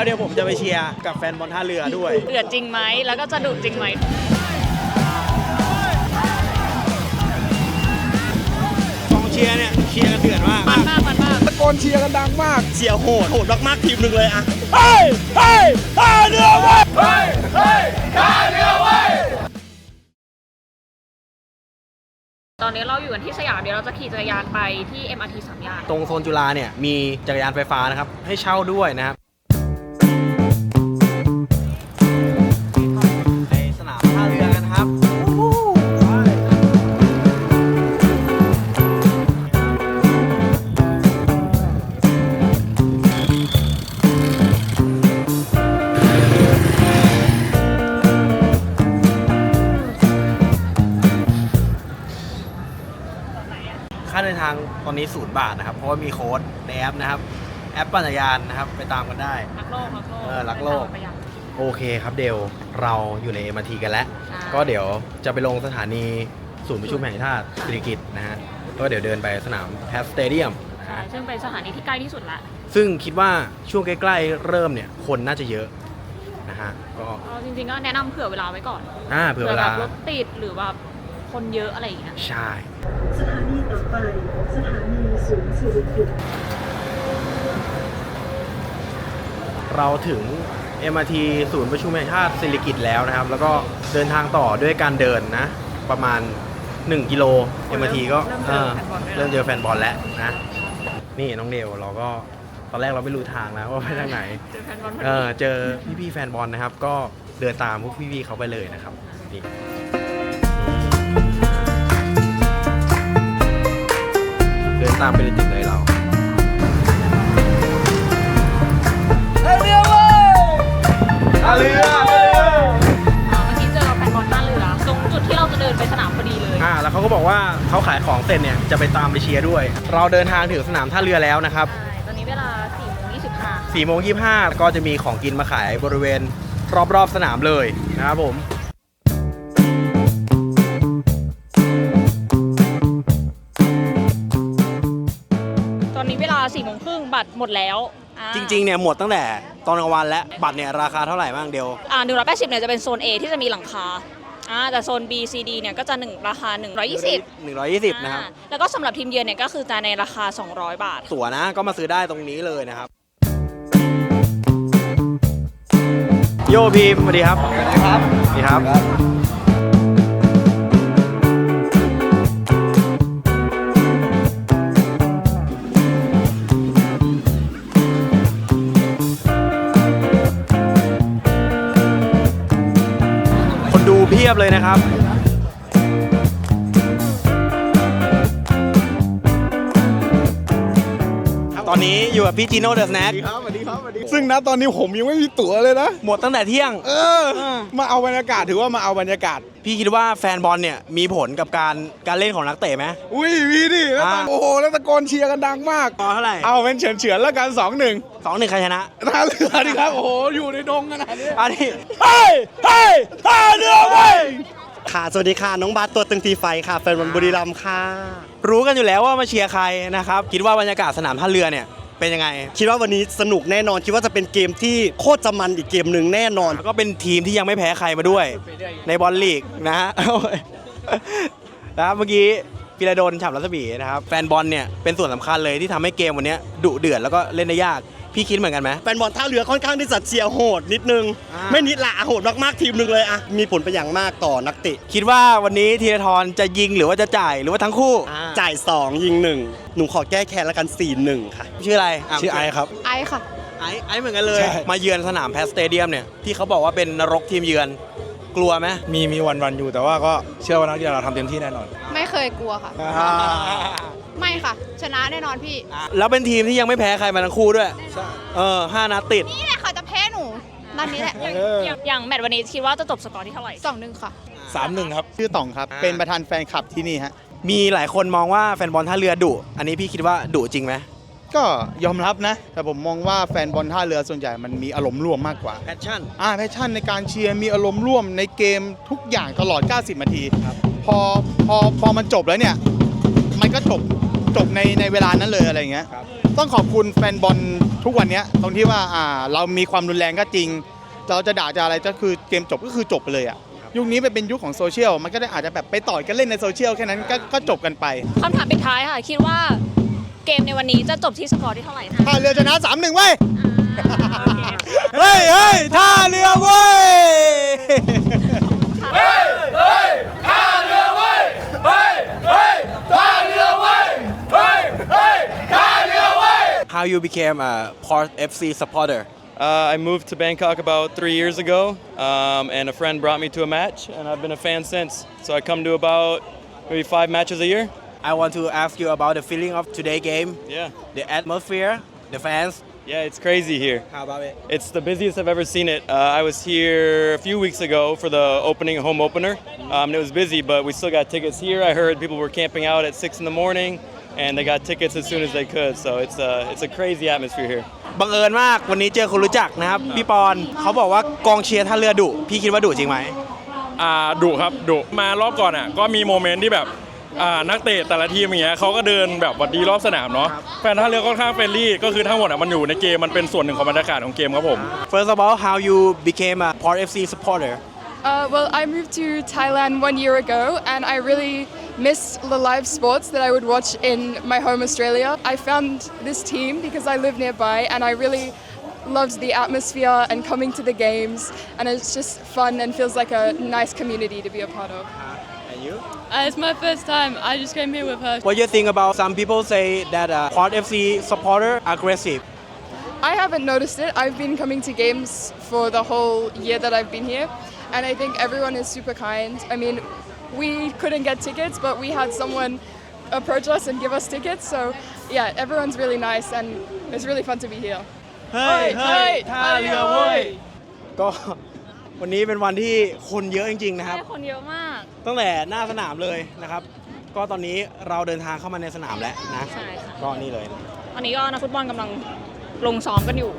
แล้วเดี๋ยวผมจะไปเชียร์กับแฟนบอลท่าเรือด้วย เดือดจริงไหม แล้วก็จะดุจริงไหม กองเชียร์เนี่ยเชียร์กันเดือดมากมันมากมันมาก ตะโกนเชียร์กันดังมาก เชียร์โหดโหดมากๆทีมหนึ่งเลยอะเฮ้ยเฮ้ยท่าเรือเว้ยตอนนี้เราอยู่กันที่สยามเดี๋ยวเราจะขี่จักรยานไปที่ MRT สามย่าน ตรงโซนจุฬาเนี่ยมีจักรยานไฟฟ้านะครับให้เช่าด้วยนะครับ ค่าเดินทางตอนนี้ศูนย์บาทนะครับ เพราะว่ามีโค้ดในแอปนะครับ แอปปั่นจักรยานนะครับ ไปตามกันได้ รักโลกรักโลกเออรักโลก ไปยังโอเคครับเดลเราอยู่ใน MRT กันแล้ว ใช่ ก็เดี๋ยวจะไปลงสถานีศูนย์ประชุมแห่งชาติสิริกิติ์นะฮะก็เดี๋ยวเดินไปสนามแพสสเตเดียมนะใช่ฮะซึ่งเป็นสถานีที่ใกล้ที่สุดละซึ่งคิดว่าช่วงใกล้ๆเริ่มเนี่ยคนน่าจะเยอะนะฮะก็เอาจริงๆก็แนะนำเผื่อเวลาไว้ก่อนอ่าเผื่อเวแบลาบรถติดหรือว่า คนเยอะอะไรอย่างเงี้ย ใช่ สถานีต่อไป สถานีศูนย์สิริกิติ์เราถึง MRT ศูนย์ประชุมแห่งชาติสิริกิติ์แล้วนะครับ แล้วก็เดินทางต่อด้วยการเดินนะ ประมาณ 1 กิโล MRT ก็เริ่มเจอแฟนบอลด้วยนะเริ่มเจอแฟนบอลแล้วนะ นี่น้องเดวเราก็ตอนแรกเราไม่รู้ทางนะว่าไปทางไหน เจอแฟนบอลพอเอดีอเจอพี่ๆแฟนบอลนะครับ ก็เดินตามพวกพี่ๆเขาไปเลยนะครับนี่ ตามไปเลยติดเลยเราท่าเรืออ่าเมื่อกี้เจอแฟนบอลท่าเรือตรงจุดที่เราจะเดินไปสนามพอดีเลย อ่าแล้วเขาก็บอกว่าเขาขายของเสร็จเนี่ยจะไปตามไปเชียร์ด้วย เราเดินทางถึงสนามท่าเรือแล้วนะครับใช่ ตอนนี้เวลา4โมง25 4โมง25ก็จะมีของกินมาขายบริเวณรอบๆสนามเลยนะครับผม อนนี้เวลา4โมงครึ่งบัตรหมดแล้วอ่าจริงๆเนี่ยหมดตั้งแต่ตอนกลางวันแล้วบัตรเนี่ยราคาเท่าไหร่บ้างเดียว อ่า180เนี่ยจะเป็นโซน A ที่จะมีหลังคาอ่าแต่โซน B C D เนี่ยก็จะหนึ่งราคา 120 120 นะครับ อ่าแล้วก็สำหรับทีมเยือนเนี่ยก็คือจะในราคา 200 บาท ตั๋วนะก็มาซื้อได้ตรงนี้เลยนะครับ โยพีมสวัสดีครับ สวัสดีครับ สวัสดีครับ ยบเลยนะครับ ตอนนี้อยู่กับพี่จีโน่เดอะสแน็คครับสวัสดีครับสวัสดีซึ่งณตอนนี้ผมยังไม่มีตั๋วเลยนะ หมดตั้งแต่เที่ยง เออ มาเอาบรรยากาศถือว่ามาเอาบรรยากาศ พี่คิดว่าแฟนบอลเนี่ยมีผลกับการการเล่นของนักเตะไหม อุ้ยมีดิแล้วตะอ่า โอ้โหแล้วตะโกนเชียร์กันดังมากต่อเท่าไหร่เอาเป็นเฉือนเฉือนๆแล้วกันสองหนึ่งสองหนึ่งใครชนะท่าเรือดิครับโอ้โหอยู่ในดงขนาดนี้อันนี้ เฮ้ยเฮ้ยท่าเรือเว้ย ค่ะ สวัสดีค่ะน้องบาสตัวตึงทีไฟค่ะแฟนบอลบุรีรัมย์ค่ะ รู้กันอยู่แล้วว่ามาเชียร์ใครนะครับ คิดว่าบรรยากาศสนามท่าเรือเนี่ยเป็นยังไง คิดว่าวันนี้สนุกแน่นอน คิดว่าจะเป็นเกมที่โคตรจะมันอีกเกมหนึ่งแน่นอน แล้วก็เป็นทีมที่ยังไม่แพ้ใครมาด้วย ในบอลลีกนะฮะ นะครับเมื่อกี้พิระดนฉ่ำรัศมีนะครับ แฟนบอลเนี่ยเป็นส่วนสำคัญเลยที่ทำให้เกมวันเนี้ยดุเดือดแล้วก็เล่นได้ยาก พี่คิดเหมือนกันไหม แฟนบอลท่าเรือค่อนข้างที่จะเชียร์โหดนิดนึง อ่า ไม่นิดละโหดมากๆทีมหนึ่งเลยอะมีผลเป็นอย่างมากต่อนักเตะคิดว่าวันนี้ธีรทรจะยิงหรือว่าจะจ่ายหรือว่าทั้งคู่จ่าย2ยิง1หนูขอแก้แค้นแล้วกัน4-1ค่ะ ชื่ออะไระชื่อไอครับ ไอค่ะ ไอไอเหมือนกันเลย ใช่ มาเยือนสนามแพสสเตเดียมเนี่ยที่เขาบอกว่าเป็นนรกทีมเยือน กลัวไหมมีมีวันวันๆอยู่แต่ว่าก็เชื่อว่านักกีฬาเราทำเต็มที่แน่นอน ไม่เคยกลัวค่ะ ไม่ค่ะ ชนะแน่นอนพี่ แล้วเป็นทีมที่ยังไม่แพ้ใครมาทั้งคู่ด้วย เออห้านัดติด นี่แหละค่ะจะแพ้หนูนัดนี้แหละเอออย่างอย่างแมตช์วันนี้คิดว่าจะจบสกอร์ที่เท่าไหร่สองหนึ่งค่ะ สามหนึ่งครับ ชื่อต่องครับ อ่า เป็นประธานแฟนคลับที่นี่ฮะ มีหลายคนมองว่าแฟนบอลท่าเรือดุ อันนี้พี่คิดว่าดุจริงไหมก็ยอมรับนะ แต่ผมมองว่าแฟนบอลท่าเรือส่วนใหญ่มันมีอารมณ์ร่วมมากกว่า แพชชั่น อ่าแพชชั่นในการเชียร์มีอารมณ์ร่วมในเกมทุกอย่างตลอด 90 นาที พอพอพอมันจบแล้วเนี่ย มันก็จบ จบในในเวลานั้นเลยอะไรอย่างเงี้ยต้องขอบคุณแฟนบอลทุกวันเนี้ยตรงที่ว่าอ่าเรามีความรุนแรงก็จริง เราจะด่าจะอะไรก็คือเกมจบก็คือจบไปเลยอะยุคนี้มันเป็นยุคของโซเชียลมันก็ได้อาจจะแบบไปต่อยกันเล่นในโซเชียลแค่นั้นก็ก็จบกันไป คำถามปิดท้ายค่ะ คิดว่าเกมในวันนี้จะจบที่สกอร์ที่เท่าไหร่นะถ้าเรือชนะ3-1เว้ย เฮ้ยเฮ้ยท่าเรือเว้ย How you became a Port FC supporter Uh, I moved to Bangkok about three years ago, um, and a friend brought me to a match, and I've been a fan since. So I come to about maybe five matches a year. I want to ask you about the feeling of today game Yeah, the atmosphere the fans yeah, it's crazy here. How about it It's the busiest I've ever seen it. Uh, I was here a few weeks ago for the opening home opener. Um, and it was busy, but we still got tickets here. I heard people were camping out at six in the morning, and they got tickets as soon as they could. So it's a it's a crazy atmosphere here. บังเอิญมากวันนี้เจอคนรู้จักนะครับ พี่ปอนเขาบอกว่ากองเชียร์ท่าเรือดุพี่คิดว่าดุจริงไหม อ่าดุครับดุมารอบก่อนอะก็มีโมเมนต์ที่แบบอ่านักเตะแต่ละทีมอย่างเงี้ยเขาก็เดินแบบหวัดดีรอบสนามเนาะแฟนท่าเรือค่อนข้างเฟรนลี่ก็คือทั้งหมดอะมันอยู่ในเกมมันเป็นส่วนหนึ่งของบรรยากาศของเกมครับผม First of all how you became a Port FC supporter Uh, well, I moved to Thailand one year ago and I really miss the live sports that I would watch in my home Australia. I found this team because I live nearby and I really loved the atmosphere and coming to the games and it's just fun and feels like a nice community to be a part of. and you Uh, it's my first time. I just came here with her. What do you think about some people say that uh, Port FC supporter aggressive I haven't noticed it. I've been coming to games for the whole year that I've been here, and I think everyone is super kind. I mean, we couldn't get tickets, but we had someone approach us and give us tickets. So, yeah, everyone's really nice, and it's really fun to be here. เฮ้ยเฮ้ยท่าเรือเว้ย ก็ วันนี้เป็นวันที่คนเยอะจริงๆนะครับ ใช่คนเยอะมาก ตั้งแต่หน้าสนามเลยนะครับ ก็ตอนนี้เราเดินทางเข้ามาในสนามแล้วนะใช่ค่ะ ก็นี่เลย ตอนนี้ก็นักฟุตบอลกำลังลงซ้อมกันอยู่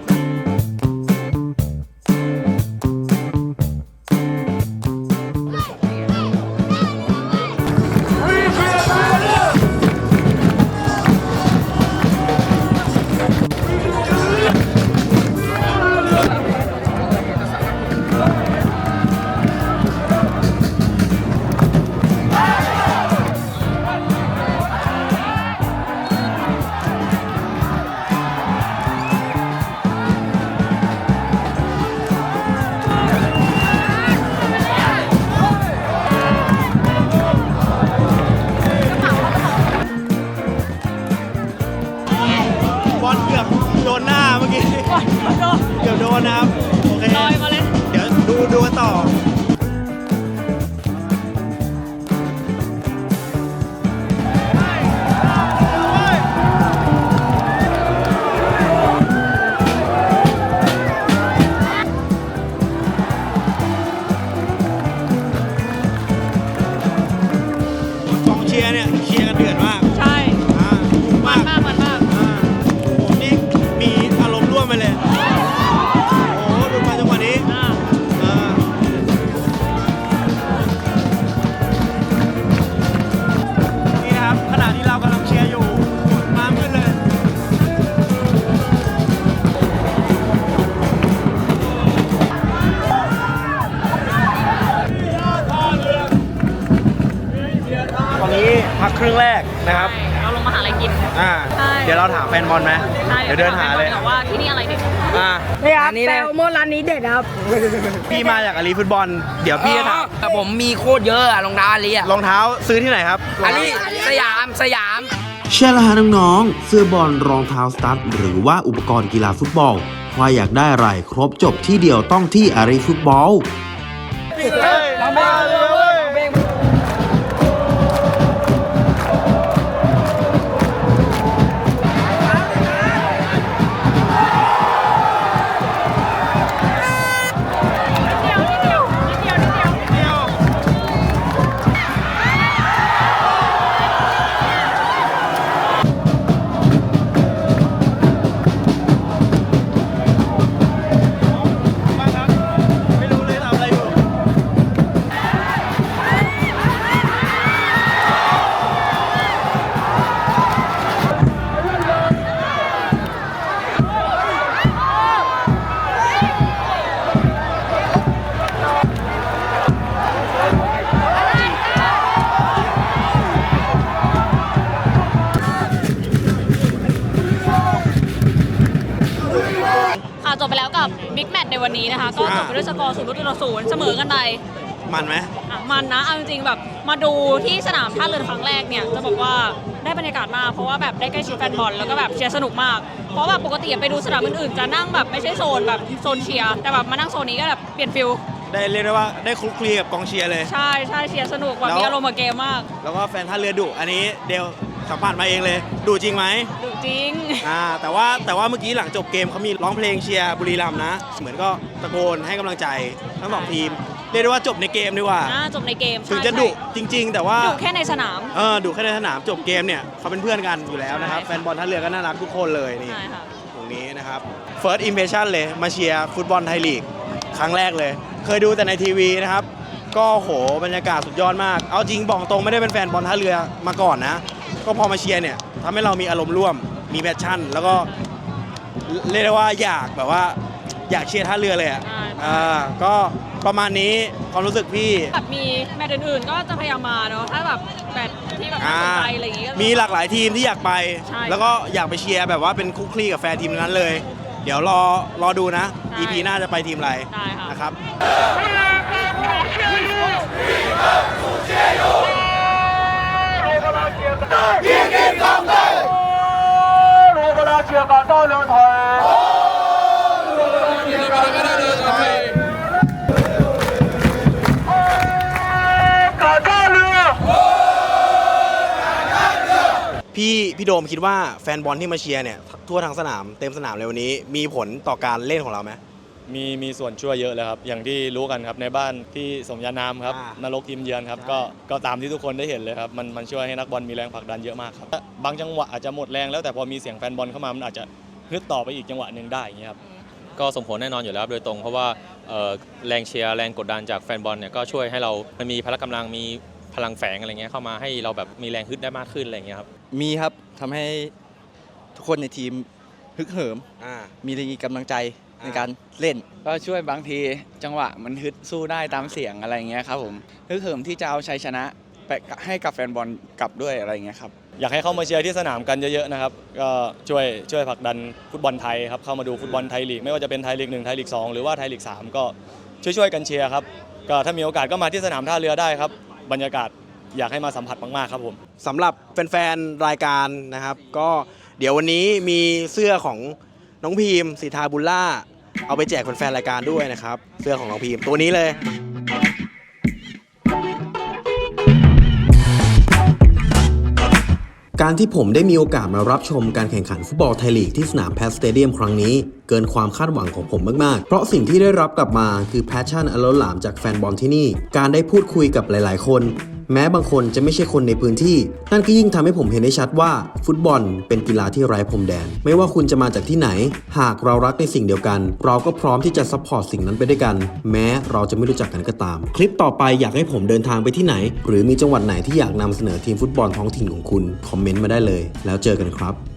พักครึ่งแรกนะครับ เราลงมาหาอะไรกิน อ่า ใช่ เดี๋ยวเราถามแฟนบอลไหมใช่เดี๋ยวเดินหาเลยแต่ว่าที่นี่อะไรเด็ดอ่านี่ครับแซลมอนร้านนี้เด็ดครับ พี่มาจากอาลีฟุตบอล เดี๋ยวพี่จะถามแต่ผมมีโคตรเยอะอะรองเท้าอาลีอะรองเท้าซื้อที่ไหนครับอาลีสยามสยามใช่แล้วฮะน้องๆ เสื้อบอลรองเท้าสตั๊ดหรือว่าอุปกรณ์กีฬาฟุตบอล ใครอยากได้อะไรครบจบที่เดียวต้องที่อารีฟุตบอลไม่รู้เศูนย์ประตูต่อศูนย์เสมอกันไปมันไหมอะมันนะเอาจริงๆแบบมาดูที่สนามท่าเรือครั้งแรกเนี่ยจะบอกว่าได้บรรยากาศมากเพราะว่าแบบได้ใกล้ชิดแฟนบอลแล้วก็แบบเชียร์สนุกมาก เพราะแบบปกติไปดูสนามอื่นๆจะนั่งแบบไม่ใช่โซนแบบโซนเชียร์แต่แบบมานั่งโซนนี้ก็แบบเปลี่ยนฟิลได้เรียกได้ว่าได้คลุกคลีกับกองเชียร์เลย ใช่ใช่เชียร์สนุกแบบแล้วมีอารมณ์กับเกมมาก แล้วก็แฟนท่าเรือดุอันนี้เดล สัมผัสมาเองเลยดุจริงไหมดุจริง อ่าแต่ว่าแต่ว่าเมื่อกี้หลังจบเกมเขามีร้องเพลงเชียร์บุรีรัมย์นะ เหมือนก็ตะโกนให้กำลังใจทั้งสองทีม เรียกได้ว่าจบในเกมดีกว่าอ่าจบในเกมถึงใช่จะดุจริง ๆ แต่ว่าดุแค่ในสนาม เออดุแค่ในสนามจบเกมเนี่ยเขาเป็นเพื่อนกันอยู่แล้วนะครับ ใช่ แฟนบอลท่าเรือก็น่ารักทุกคนเลยนี่ ใช่ค่ะ ตรงนี้นะครับ first impression เลยมาเชียร์ฟุตบอลไทยลีก ครั้งแรกเลย เคยดูแต่ในทีวีนะครับ ก็โหบรรยากาศสุดยอดมาก เอาจริงบอกตรงไม่ได้เป็นแฟนบอลท่าเรือมาก่อนนะ ก็พอมาเชียร์เนี่ยทำให้เรามีอารมณ์ร่วมมีแพชชั่น แล้วก็เรียกได้ว่าอยากแบบว่าอยากเชียร์ท่าเรือเลยอะใช่อ่าก็ประมาณนี้ความรู้สึกพี่แบบมีแมตช์อื่นๆก็จะพยายามมาเนาะถ้าแบบแมตช์ที่แบบน่าสนใจอะไรอย่างงี้ก็มีหลากหลายทีมที่อยากไปใช่แล้วก็อยากไปเชียร์แบบว่าเป็นคุกคลีกับแฟนทีมนั้นเลย เดี๋ยวรอรอดูนะใช่ EP หน้าจะไปทีมอะไรได้ค่ะนะครับพี่พี่โดมคิดว่าแฟนบอลที่มาเชียร์เนี่ย ทั่วทั้งสนามเต็มสนามเลยวันนี้มีผลต่อการเล่นของเราไหม มีมีส่วนช่วยเยอะเลยครับ อย่างที่รู้กันครับในบ้านที่สมญานามครับอ่านรกทีมเยือนครับใช่ ก็ก็ตามที่ทุกคนได้เห็นเลยครับมันมันช่วยให้นักบอลมีแรงผลักดันเยอะมากครับบางจังหวะอาจจะหมดแรงแล้วแต่พอมีเสียงแฟนบอลเข้ามามันอาจจะฮึดต่อไปอีกจังหวะหนึ่งได้อย่างเงี้ยครับ ก็ส่งผลแน่นอนอยู่แล้วโดยตรง เพราะว่าเอ่อแรงเชียร์แรงกดดันจากแฟนบอลเนี่ยก็ช่วยให้เรามันมีพละกำลังมีพลังแฝงอะไรเงี้ยเข้ามาให้เราแบบมีแรงฮึดได้มากขึ้นอะไรเงี้ยครับ มีครับทำให้ทุกคนในทีมฮึกเหิม อ่า มีแรงกำลังใจ ในอ่าการเล่น ก็ช่วยบางทีจังหวะมันฮึดสู้ได้ตามเสียงอะไรเงี้ยครับผมฮึกเหิมที่จะเอาชัยชนะไปให้กับแฟนบอลกลับด้วยอะไรเงี้ยครับอยากให้เข้ามาเชียร์ที่สนามกันเยอะๆนะครับก็ช่วยช่วยผลักดันฟุตบอลไทยครับเข้ามาดูฟุตบอลไทยลีกไม่ว่าจะเป็นไทยลีกหนึ่งไทยลีกสองหรือว่าไทยลีกสามก็ช่วยๆกันเชียร์ครับก็ถ้ามีโอกาสก็มาที่สนามท่าเรือได้ครับ บรรยากาศอยากให้มาสัมผัสมากๆครับผมสำหรับแฟนๆรายการนะครับ ก็เดี๋ยววันนี้มีเสื้อของน้องพีมสีทาบุลล่า เอาไปแจกแฟนๆรายการด้วยนะครับ เสื้อของน้องพีมตัวนี้เลยการที่ผมได้มีโอกาสมารับชมการแข่งขันฟุตบอลไทยลีกที่สนามแพทสเตเดียมครั้งนี้ เกินความคาดหวังของผมมาก ๆ เพราะสิ่งที่ได้รับกลับมาคือแพชชั่นอันล้นหลามจากแฟนบอลที่นี่ การได้พูดคุยกับหลาย ๆ คน แม้บางคนจะไม่ใช่คนในพื้นที่ นั่นก็ยิ่งทำให้ผมเห็นได้ชัดว่า ฟุตบอลเป็นกีฬาที่ไร้พรมแดน ไม่ว่าคุณจะมาจากที่ไหน หากเรารักในสิ่งเดียวกัน เราก็พร้อมที่จะซัพพอร์ตสิ่งนั้นไปด้วยกัน แม้เราจะไม่รู้จักกันก็ตาม คลิปต่อไปอยากให้ผมเดินทางไปที่ไหน หรือมีจังหวัดไหนที่อยากนำเสนอทีมฟุตบอลท้องถิ่นของคุณคอมเมนต์มาได้เลย แล้วเจอกันครับ